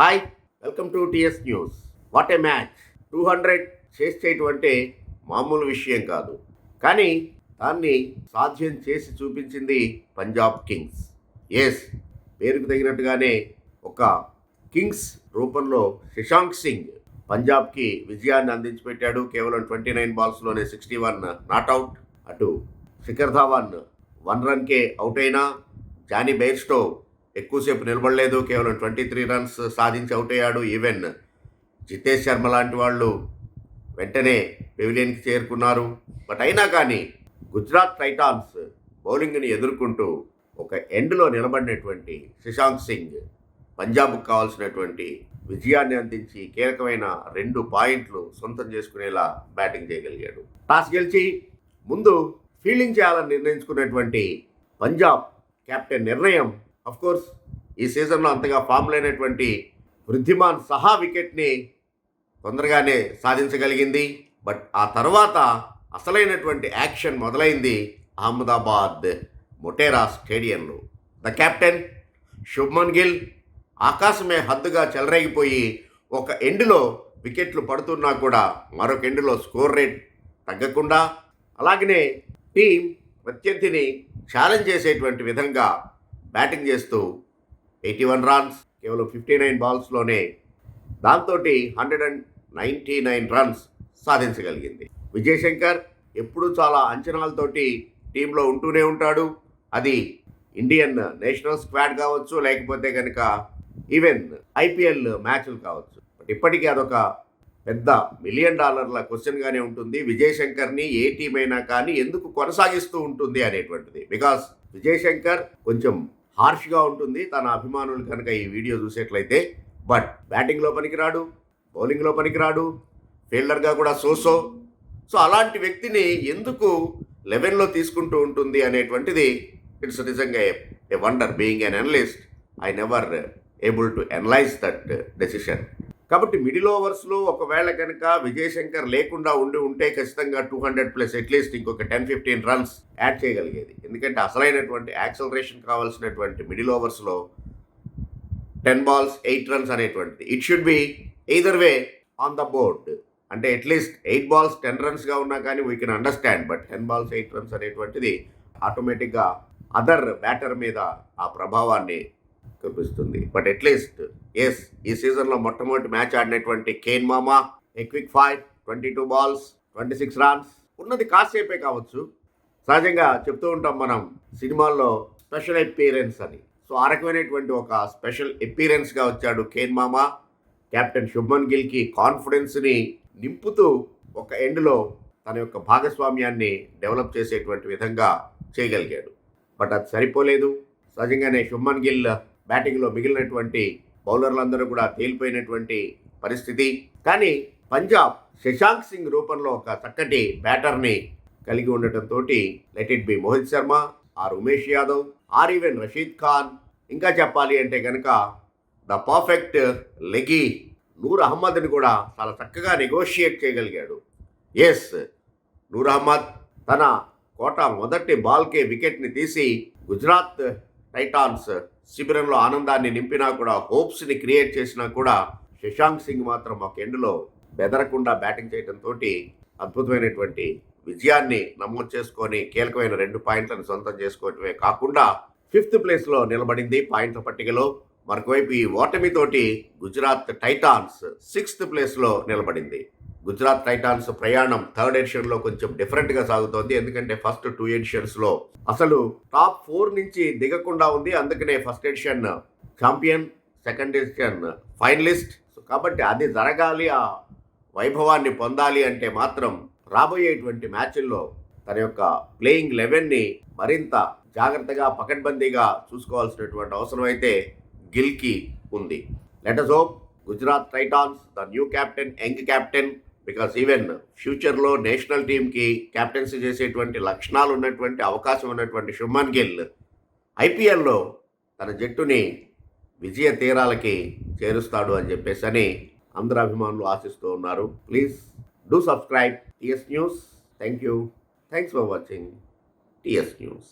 Hi welcome to TS news. What a match. Two hundred చేసి చేయటం అంటే మామూలు విషయం కాదు. కానీ దాన్ని సాధ్యం చేసి చూపించింది పంజాబ్ కింగ్స్. ఎస్ పేరుకు తగినట్టుగానే ఒక కింగ్స్ రూపంలో శశాంక్ సింగ్ పంజాబ్కి విజయాన్ని అందించి పెట్టాడు కేవలం ట్వంటీ నైన్ బాల్స్లోనే సిక్స్టీ వన్ నాట్అవుట్ అటు శిఖర్ ధావన్ వన్ రన్కే అవుట్ అయినా జానీ బెయిర్స్టో ఎక్కువసేపు నిలబడలేదు కేవలం ట్వంటీ త్రీ రన్స్ సాధించి అవుట్ అయ్యాడు. ఈవెన్ జితేష్ శర్మ లాంటి వాళ్ళు వెంటనే పెవిలియన్కి చేరుకున్నారు. బట్ అయినా కానీ గుజరాత్ టైటాన్స్ బౌలింగ్ని ఎదుర్కొంటూ ఒక ఎండ్లో నిలబడినటువంటి శశాంక్ సింగ్ పంజాబ్కు కావాల్సినటువంటి విజయాన్ని అందించి కీలకమైన రెండు పాయింట్లు సొంతం చేసుకునేలా బ్యాటింగ్ చేయగలిగాడు. టాస్ గెలిచి ముందు ఫీల్డింగ్ చేయాలని నిర్ణయించుకున్నటువంటి పంజాబ్ కెప్టెన్ నిర్ణయం కోర్స్ ఈ సీజన్లో అంతగా ఫామ్ లేనటువంటి వృద్ధిమాన్ సహా వికెట్ని తొందరగానే సాధించగలిగింది. బట్ ఆ తర్వాత అసలైనటువంటి యాక్షన్ మొదలైంది అహ్మదాబాద్ మొటేరా స్టేడియంలో. ద కెప్టెన్ శుభ్మన్ గిల్ ఆకాశమే హద్దుగా చెలరేగిపోయి ఒక ఎండ్లో వికెట్లు పడుతున్నా కూడా మరొక ఎండ్లో స్కోర్ రేట్ తగ్గకుండా అలాగనే టీం ప్రత్యర్థిని ఛాలెంజ్ చేసేటువంటి విధంగా బ్యాటింగ్ చేస్తూ ఎయిటీ వన్ రన్స్ కేవలం ఫిఫ్టీ నైన్ బాల్స్లోనే దాంతో hundred and ninety nine runs సాధించగలిగింది. Vijay Shankar ఎప్పుడూ చాలా అంచనాలతోటి టీంలో ఉంటూనే ఉంటాడు. అది ఇండియన్ నేషనల్ స్క్వాడ్ కావచ్చు లేకపోతే కనుక ఈవెన్ ఐపీఎల్ మ్యాచ్లు కావచ్చు. బట్ ఇప్పటికీ అదొక పెద్ద మిలియన్ డాలర్ల క్వశ్చన్గానే ఉంటుంది. విజయ్ శంకర్ని ఏ టీం అయినా కానీ ఎందుకు కొనసాగిస్తూ ఉంటుంది అనేటువంటిది. బికాస్ విజయశంకర్ కొంచెం హార్ష్గా ఉంటుంది. తన అభిమానులు కనుక ఈ వీడియో చూసేట్లయితే బట్ బ్యాటింగ్లో పనికిరాడు బౌలింగ్లో పనికిరాడు ఫీల్డర్గా కూడా సోసో. సో అలాంటి వ్యక్తిని ఎందుకు లెవెన్లో తీసుకుంటూ ఉంటుంది అనేటువంటిది ఇట్స్ నిజంగా a wonder being an analyst. I never able to analyse that decision. కాబట్టి మిడిల్ ఓవర్స్లో ఒకవేళ కనుక విజయశంకర్ లేకుండా ఉండి ఉంటే ఖచ్చితంగా two hundred plus at least ఇంకొక టెన్ ఫిఫ్టీన్ రన్స్ యాడ్ చేయగలిగేది. ఎందుకంటే అసలైనటువంటి యాక్సలరేషన్ కావాల్సినటువంటి మిడిల్ ఓవర్స్లో టెన్ బాల్స్ ఎయిట్ రన్స్ అనేటువంటిది. It should be either way on the board అంటే at least eight balls ten రన్స్గా ఉన్నా కానీ we can understand but ten balls eight runs అనేటువంటిది ఆటోమేటిక్గా అదర్ బ్యాటర్ మీద ఆ ప్రభావాన్ని చూపిస్తుంది. బట్ అట్లీస్ట్ ఎస్ ఈ సీజన్లో మొట్టమొదటి మ్యాచ్ ఆడినటువంటి కేన్ మామా ఎక్విక్ five twenty two balls twenty six runs ఉన్నది కాసేపే కావచ్చు. సహజంగా చెప్తూ ఉంటాం మనం సినిమాల్లో స్పెషల్ ఎపీరెన్స్ అని. సో ఆ రకమైనటువంటి ఒక స్పెషల్ ఎపీరెన్స్గా వచ్చాడు కేన్ మామా కెప్టెన్ శుభ్మన్ గిల్కి కాన్ఫిడెన్స్ని నింపుతూ ఒక ఎండ్లో తన యొక్క భాగస్వామ్యాన్ని డెవలప్ చేసేటువంటి విధంగా చేయగలిగాడు. బట్ అది సరిపోలేదు. సహజంగానే శుభ్మన్ గిల్ బ్యాటింగ్లో మిగిలినటువంటి బౌలర్లందరూ కూడా తేలిపోయినటువంటి పరిస్థితి. కానీ పంజాబ్ శశాంక్ సింగ్ రూపంలో ఒక చక్కటి బ్యాటర్ని కలిగి ఉండటంతో let it be Mohit Sharma or Umesh Yadav or even Rashid Khan. ఇంకా చెప్పాలి అంటే కనుక ద పర్ఫెక్ట్ లెగి నూర్ అహ్మద్ని కూడా చాలా చక్కగా నెగోషియేట్ చేయగలిగాడు. ఎస్ నూర్ అహ్మద్ తన కోట మొదటి బాల్కే వికెట్ని తీసి గుజరాత్ టైటాన్స్ శిబిరంలో ఆనందాన్ని నింపినా కూడా హోప్స్ని క్రియేట్ చేసినా కూడా శశాంక్ సింగ్ మాత్రం ఒక ఎండ్లో బెదరకుండా బ్యాటింగ్ చేయడంతో అద్భుతమైనటువంటి విజయాన్ని నమోదు చేసుకొని కీలకమైన రెండు పాయింట్లను సొంతం చేసుకోవటమే కాకుండా ఫిఫ్త్ ప్లేస్లో నిలబడింది పాయింట్ల పట్టికలో. మరొకవైపు ఈ ఓటమితోటి గుజరాత్ టైటాన్స్ సిక్స్త్ ప్లేస్లో నిలబడింది. గుజరాత్ టైటాన్స్ ప్రయాణం థర్డ్ ఎడిషన్లో కొంచెం డిఫరెంట్గా సాగుతోంది. ఎందుకంటే ఫస్ట్ టూ ఎడిషన్స్లో అసలు టాప్ ఫోర్ నుంచి దిగకుండా ఉంది. అందుకనే first edition champion second edition finalist. So కాబట్టి అది జరగాలి ఆ వైభవాన్ని పొందాలి అంటే మాత్రం రాబోయేటువంటి మ్యాచ్ల్లో తన యొక్క ప్లేయింగ్ లెవెన్ని మరింత జాగ్రత్తగా పకడ్బందీగా చూసుకోవాల్సినటువంటి అవసరం అయితే గిల్కి ఉంది. Let's hope Gujarat Titans the new captain young captain because even ఫ్యూచర్లో నేషనల్ టీంకి కెప్టెన్సీ చేసేటువంటి లక్షణాలు ఉన్నటువంటి అవకాశం ఉన్నటువంటి శుభ్మన్ గిల్ ఐపీఎల్లో తన జట్టుని విజయ తీరాలకి చేరుస్తాడు అని చెప్పేసి అని అందరు అభిమానులు ఆశిస్తూ ఉన్నారు. Please do subscribe TS news thank you thanks for watching TS news